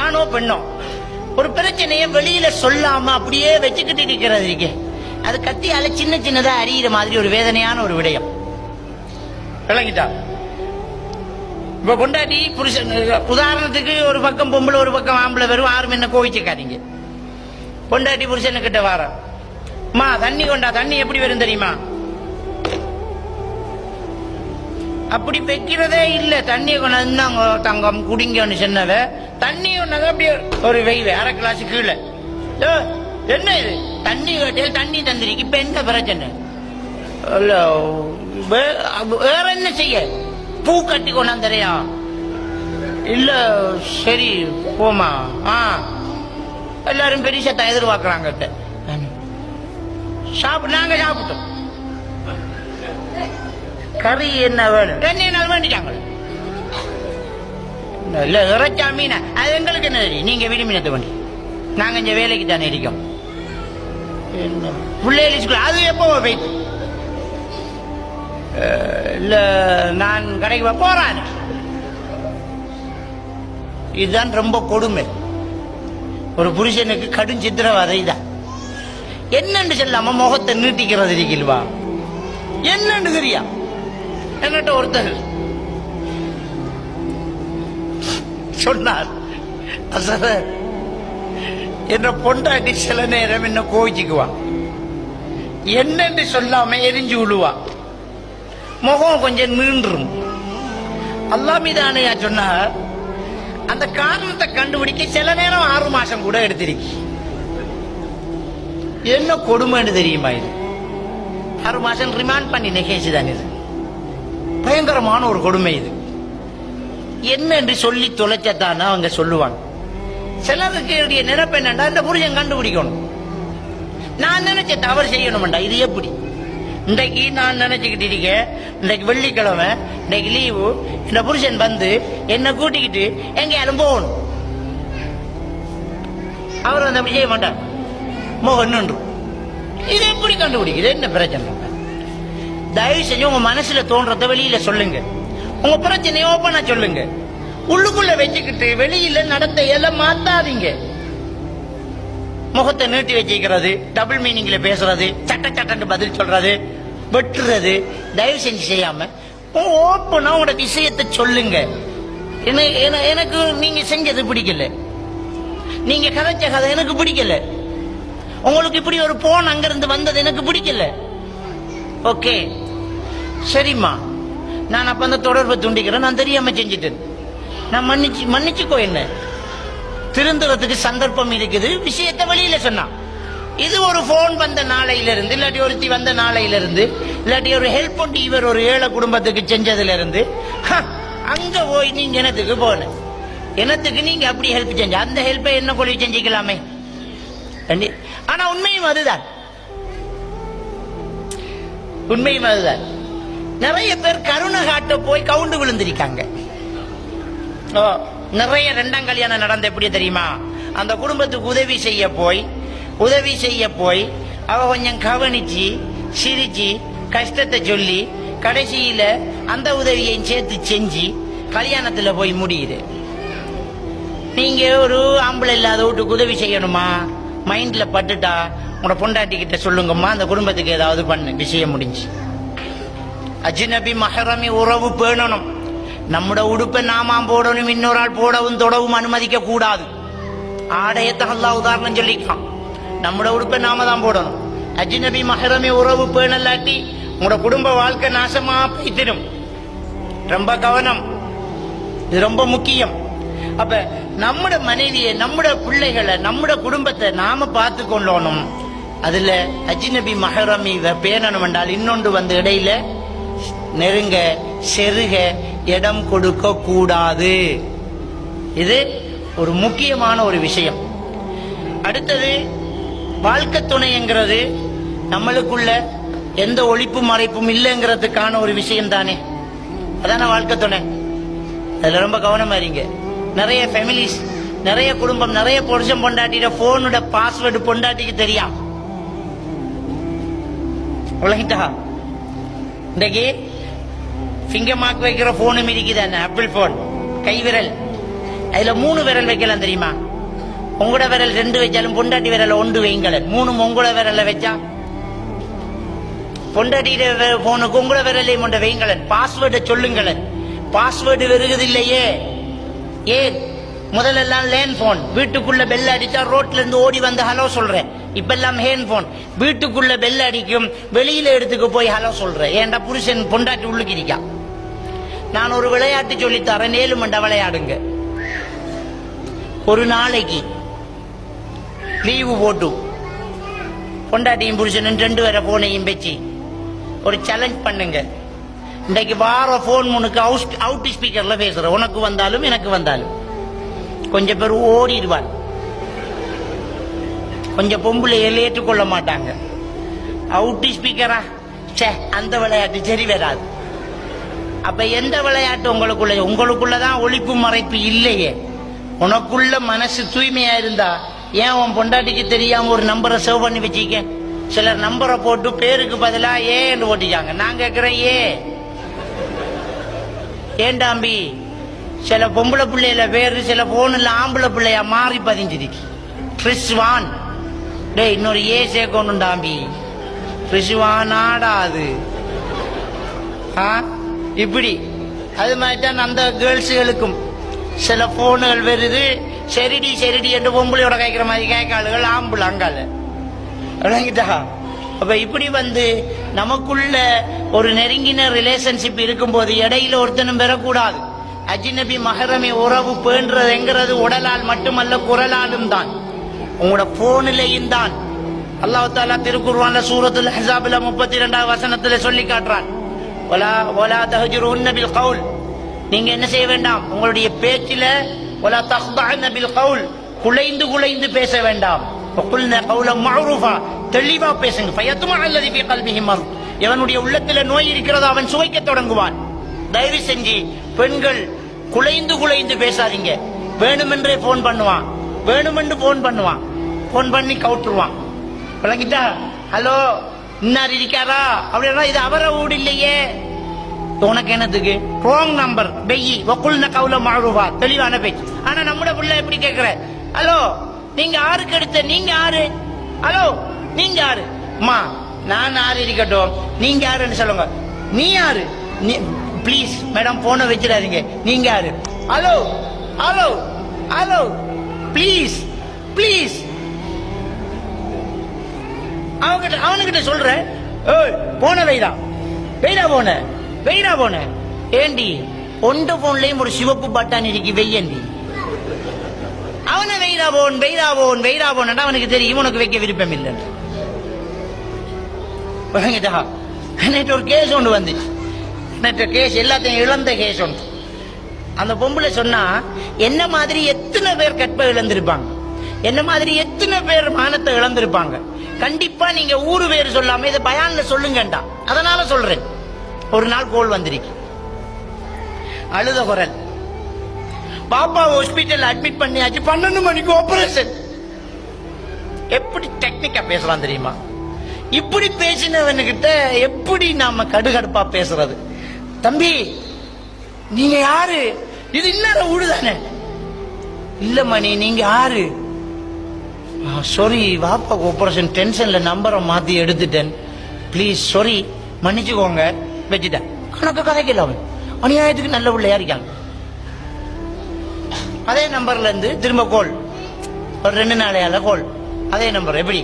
ஆணோ பெண்ணோ ஒரு பிரச்சனையை வெளியில சொல்லாம அப்படியே வச்சுக்கிட்டு இருக்கிறது இருக்கு அது கத்தியால சின்ன சின்னதா அறியிற மாதிரி ஒரு வேதனையான ஒரு விடயம். விளங்கிட்டா? இப்ப கொண்டாடி புருஷன் உதாரணத்துக்கு ஒரு பக்கம் பொம்பளை ஒரு பக்கம் ஆம்பளை வெறும் யாரும் என்ன கோவிச்சுக்காதீங்க. பொண்டாட்டி புருஷனுக்கிட்ட வாரம் மா தண்ணி கொண்டா தண்ணி எப்படி வரும் தெரியுமா? அப்படி வைக்கிறதே இல்ல. தண்ணியை கொண்டாங்க தங்கம் குடிங்கன்னு சொன்னவ தண்ணி கொண்டாங்க அப்படியே ஒரு வெய்வு அரை கிளாஸ் கீழே. என்ன இது? தண்ணி கேட்டேன் தண்ணி தந்திருக்கு. இப்ப என்ன பிரச்சனை? இல்ல, வேற என்ன செய்ய? பூ கட்டி கொண்டாந்தரையா இல்ல சரி போமா ஆ. எல்லாரும் பெரிய எதிர்பார்க்கறாங்க சாப்பிட்டு நாங்க சாப்பிட்டோம். கறி என்ன வேணும்? நாள் வேண்டிட்டாங்க. இல்ல இறைச்சா மீனா. அது எங்களுக்கு என்ன தெரியும்? நீங்க விடி மீனத்தை வேண்டி. நாங்க இங்க வேலைக்கு தானே இருக்கோம். பிள்ளைகள் ஸ்கூல் அது எப்போ அஹ், இல்ல நான் கடைக்கு வ- போறேன் இதுதான் ரொம்ப கொடுமை. ஒரு புருஷனுக்கு கடும் சித்திரவதை தான். என்னன்னு சொல்லாம முகத்தை நீட்டிக்கிறது இருக்கல்வா என்னன்னு தெரியா? என்னட்ட ஒருத்தர் சொன்னார் அசர என்ன பொண்டாட்டி சில நேரம் என்ன கோவிச்சுக்குவா. என்னன்னு சொல்லாம எரிஞ்சு விழுவா. முகம் கொஞ்சம் நீண்டுரும். அல்லாமிதானையா சொன்னார் அந்த காரணத்தை கண்டுபிடிக்க சில நேரம் ஆறு மாசம் கூட எடுத்திருக்கு. என்ன கொடுமைன்னு தெரியுமா இது? ஆறு மாசம் ரிமாண்ட் பண்ணி நெகேஜ் தான் இது. பயங்கரமான ஒரு கொடுமை இது. என்ன என்று சொல்லி தொலைச்சத்தானே அவங்க சொல்லுவாங்க. சிலருக்கு நினைப்பு என்னண்டா இந்த புருஷன் கண்டுபிடிக்கணும். நான் நினைச்ச தவறு செய்யணும்டா இது எப்படி? இன்றைக்கு நான் நினைச்சுக்கிட்டு இருக்கேன் இன்றைக்கு வெள்ளிக்கிழமை இன்றைக்கு லீவு இந்த புருஷன் வந்து என்னை கூட்டிக்கிட்டு எங்கேயாலும் போகணும். அவர் அந்த செய்ய மாட்டார் மோகன் இது எப்படி கண்டுபிடிக்குது என்ன பிரச்சனை? தயவு செஞ்சு உங்க மனசுல தோன்றத வெளியில சொல்லுங்க. உங்க பிரச்சனையை ஓப்பனா சொல்லுங்க. உள்ளுக்குள்ள வச்சுக்கிட்டு வெளியில நடந்த எல்லாம் மாத்தாதீங்க. முகத்தை நீட்டி வச்சுக்கிறது டபுள் மீனிங்ல பேசுறது சட்ட சட்டன்னு பதில் சொல்றது வெட்டுறது தயவு செஞ்சு செய்யாம ஓப்பனா உங்களோட விஷயத்தை சொல்லுங்க. என்ன- எனக்கு நீங்க செஞ்சது பிடிக்கல. நீங்க கதைச்ச கதை எனக்கு பிடிக்கல. உங்களுக்கு இப்படி ஒரு போன் அங்கிருந்து வந்தது எனக்கு பிடிக்கல. ஓகே. சரிம்மா. நான் அப்ப அந்த தொடர்பை துண்டிக்கிறேன். நான் தெரியாம செஞ்சுட்டேன். நான் மன்னிச்சு மன்னிச்சுக்கோ என்ன? திருந்துறதுக்கு சந்தர்ப்பம் இருக்குது. விஷயத்தை வெளியில சொன்னான். இது ஒரு போன் வந்த நாளையில இருந்து இல்லாட்டி ஒருத்தி வந்த நாளையில இருந்து இல்லாட்டி ஒரு ஹெல்ப் பண்ணி இவர் ஒரு ஏழை குடும்பத்துக்கு செஞ்சதுல இருந்து ஹ, அங்க போய் நீங்க எனத்துக்கு போன? எனத்துக்கு நீங்க அப்படி ஹெல்ப் செஞ்ச? அந்த ஹெல்ப்பை என்ன கொள்ளி செஞ்சுக்கலாமே? ஆனா உண்மையும் அதுதான். உண்மையும் அதுதான் நிறைய பேர் கருணை காட்ட போய் கவுண்டு விழுந்திருக்காங்க. ஓ, நிறைய ரெண்டாம் கல்யாணம் நடந்த எப்படி தெரியுமா? அந்த குடும்பத்துக்கு உதவி செய்ய போய் உதவி செய்ய போய் அவ கொஞ்சம் கவனிச்சு சிரிச்சு கஷ்டத்தை சொல்லி கடைசியில அந்த உதவியையும் சேர்த்து செஞ்சு கல்யாணத்துல போய் முடியுது. நீங்க ஒரு ஆம்பளை இல்லாத வீட்டுக்கு உதவி செய்யணுமா? மைண்ட்ல பட்டுட்டா உங்களோட பொண்டாட்டி கிட்ட சொல்லுங்கம்மா அந்த குடும்பத்துக்கு ஏதாவது பண்ணு. விஷயம் முடிஞ்சு. அஜ்னபி மஹரமி உறவு பேணணும். நம்மட உடுப்பை நாம போடணும் இன்னொரு ஆள் போடவும் தொடவும் அனுமதிக்க கூடாது ஆடையத்தை அல்லாஹ் உதாரணம் சொல்லிக்கலாம் நம்மட உடுப்பை நாம தான் போடணும். அஜ்நபி மஹரமி உறவு பேணலாட்டி உங்களோட குடும்ப வாழ்க்கை நாசமா போய்த்திடும். ரொம்ப கவனம். இது ரொம்ப முக்கியம். அப்ப நம்முட மனைவியை நம்மட பிள்ளைகளை நம்முட குடும்பத்தை நாம பார்த்து கொள்ளணும் அதுல அஜ்னபி மஹரமி பேணணும் என்றால் இன்னொன்று வந்து இடையில நெருங்க செருக இடம் கொடுக்க கூடாது. இது ஒரு முக்கியமான ஒரு விஷயம். அடுத்தது வாழ்க்கை துணைங்கிறது நம்மளுக்குள்ள எந்த ஒழிப்பு மறைப்பும் இல்லைங்கிறதுக்கான ஒரு விஷயம் தானே. அதான வாழ்க்கை துணை. அதுல ரொம்ப கவனமா இருங்க. நிறைய ஃபேமிலிஸ் நிறைய குடும்பம் நிறைய புருஷன் பொண்டாட்டிட போனோட பாஸ்வேர்டு பொண்டாட்டிக்கு தெரியும். உலகிட்டா? இன்றைக்கு ஃபிங்கர் மார்க் வைக்கிற போனும் இருக்குதானே ஆப்பிள் போன் கைவிரல் அதுல மூணு விரல் வைக்கலாம் தெரியுமா? உங்களோட விரல் ரெண்டு வச்சாலும் பொண்டாட்டி விரல ஒன்று வைங்களேன் மூணு உங்களோட விரல வச்சா? பொண்டாட்டியிட போனுக்கு உங்களோட விரலையும் கொண்ட வைங்களேன் பாஸ்வேர்டை சொல்லுங்களேன் பாஸ்வேர்டு வருகிறது இல்லையே? ஏன்? முதல்ல எல்லாம் லேண்ட் போன் வீட்டுக்குள்ள பெல் அடிச்சா ரோட்ல இருந்து ஓடி வந்து ஹலோ சொல்றேன். இப்பெல்லாம் ஹேண்ட் போன் வீட்டுக்குள்ள பெல் அடிக்கும். வெளியில எடுத்துக்கு போய் ஹலோ சொல்றேன். ஏன்டா புருஷன் பொண்டாட்டி உள்ளுக்கு இருக்கா? நான் ஒரு விளையாட்டு சொல்லி தரேன். ஏழு மண்ட விளையாடுங்க. ஒரு நாளைக்கு லீவு போட்டு. பொண்டாட்டியும் புருஷனும் ரெண்டு பேரை போனையும் வச்சு ஒரு சேலஞ்ச் பண்ணுங்க. இன்றைக்கு வார போன் உனக்கு அவுட் ஸ்பீக்கர்ல பேசுற உனக்கு வந்தாலும் எனக்கு வந்தாலும். கொஞ்சம் பேர் ஓடிடுவாள் கொஞ்சம் பொம்பளைகள் ஏற்றுக்கொள்ள மாட்டாங்க. அவுட் ஸ்பீக்கரா சே அந்த விளையாட்டு சரி வராது. அப்ப எந்த விளையாட்டு உங்களுக்குள்ள உங்களுக்குள்ளதான் ஒழிப்பு மறைப்பு இல்லையே. உனக்குள்ள மனசு தூய்மையா இருந்தா ஏன் உன் பொண்டாட்டிக்கு தெரியாம ஒரு நம்பரை சேவ் பண்ணி வச்சிக்க சிலர் நம்பரை போட்டு பேருக்கு பதிலா ஏன்னு ஓட்டிக்காங்க நான் கேக்குறேன் ஏ. ஏண்டாம்பி சில பொம்பளை பிள்ளையில பேரு சில போன்ல ஆம்பளை பிள்ளையா மாறி பதிஞ்சிருக்கு. கிறிஸ்வான் டேய் இன்னொரு ஏ சேர்க்கணுண்டாம்பி கிறிஸ்வான் அது ஆ? இப்படி. அது மாதிரி தான் அந்த கேர்ள்ஸுகளுக்கும். சில ஃபோனுகள் வருது. சரிடி சரிடி என்று பொம்பளையோட கேட்குற மாதிரி கேட்காளுகள் ஆம்புல அங்கால விளங்கிட்டா? அப்போ இப்படி வந்து நமக்குள்ள ஒரு நெருங்கின ரிலேஷன்ஷிப் இருக்கும்போது இடையில ஒருத்தனும் பெறக்கூடாது அஜினபி மகரமி உறவு பேன்றதுங்கிறது உடலால் மட்டுமல்ல குரலாலும் தான். உங்களோட போனிலையும் தான் அல்லாஹ் தாலா திருக்குர்வான்ல சூரத்துல் ஹிசாபில் முப்பத்தி ரெண்டாவது வசனத்தில் சொல்லி காட்டுறான். ஒலா ஒலா தஹஜுரு உன்னபில் கவுல். நீங்க என்ன செய்ய வேண்டாம்? உங்களுடைய பேச்சில ஒலா தஹ்தா நபில் கவுல். குலைந்து குலைந்து பேச வேண்டாம். தெளிவா பேசுங்க. பயத்துமா அல்லது கல்விஹிமர் எவனுடைய உள்ளத்தில் நோய் இருக்கிறதோ அவன் சுவைக்க தொடங்குவான். தயவு செஞ்சு பெண்கள் குலைந்து குலைந்து பேசாதீங்க. வேணுமென்றே போன் பண்ணுவான். வேணுமென்று போன் பண்ணுவான். போன் பண்ணி கவுட்டுருவான் விளங்கிட்டா ஹலோ இன்னார் இருக்காரா? அப்படின்னா இது அவர வீடு இல்லையே. உனக்கு என்னத்துக்கு? ராங் நம்பர் பெய்யி வக்குல்ன கவுல மாழுவா. தெளிவான பேச்சு. ஆனா நம்மட புள்ள எப்படி கேக்குற? ஹலோ நீங்க ஆறுக்கு எடுத்த நீங்க ஆறு? ஹலோ நீங்க ஆறு? அம்மா நான் ஆறு இருக்கட்டும். நீங்க யாருன்னு சொல்லுங்க. நீ யாரு ப்ளீஸ் மேடம் போனை வச்சிடாதீங்க. நீங்க யாரு hello hello hello. Please please அவன்கிட்ட அவனுக்கிட்ட சொல்றேன் ஏய் போன வைடா வெயிடா போன? வெயிடா போன? ஏண்டி ஒன்று போன்லயும் ஒரு சிவப்பு பட்டான் இருக்கு வெய்யண்டி. அவனை வெயிடா போன் வெயிடா போன் வெயிடா போன் அவனுக்கு தெரியும் உனக்கு வைக்க விருப்பம் இல்லைன்னு நேற்று ஒரு கேஸ் ஒன்று வந்துச்சு. நேற்று கேஸ் எல்லாத்தையும் இழந்த கேஸ் ஒன்று. அந்த பொம்பளை சொன்னா என்ன மாதிரி எத்தனை பேர் கற்பை இழந்திருப்பாங்க? என்ன மாதிரி எத்தனை பேர் மானத்தை இழந்திருப்பாங்க? கண்டிப்பா நீங்க ஊரு பேர் சொல்லாம இதை பயான்ல சொல்லுங்கண்டா. அதனால சொல்றேன். ஒரு நாள் கோல் வந்திருக்கு. அழுத குரல். பாப்பா ஹாஸ்பிட்டல் அட்மிட் பண்ணியாச்சு. பன்னெண்டு மணிக்கு ஆபரேஷன் எப்படி டெக்னிக்கா பேசலாம் தெரியுமா? இப்படி பேசினவன்கிட்ட எப்படி நாம கடுகடுப்பா பேசுறது? தம்பி நீங்க யாரு? இது இன்னும் வீடு தானே? இல்ல மணி நீங்க யாரு? சாரி வாப்பா ஆபரேஷன் டென்ஷன்ல நம்பரை மாத்தி எடுத்துட்டேன். ப்ளீஸ் சாரி மன்னிச்சுக்கோங்க. வச்சுட்டேன். கணக்கு கதைக்கல அவன். அநியாயத்துக்கு நல்ல பிள்ளையா இருக்காங்க அதே நம்பர்ல இருந்து திரும்ப கோல் ஒரு ரெண்டு நாளையால கோல் அதே நம்பர் எப்படி?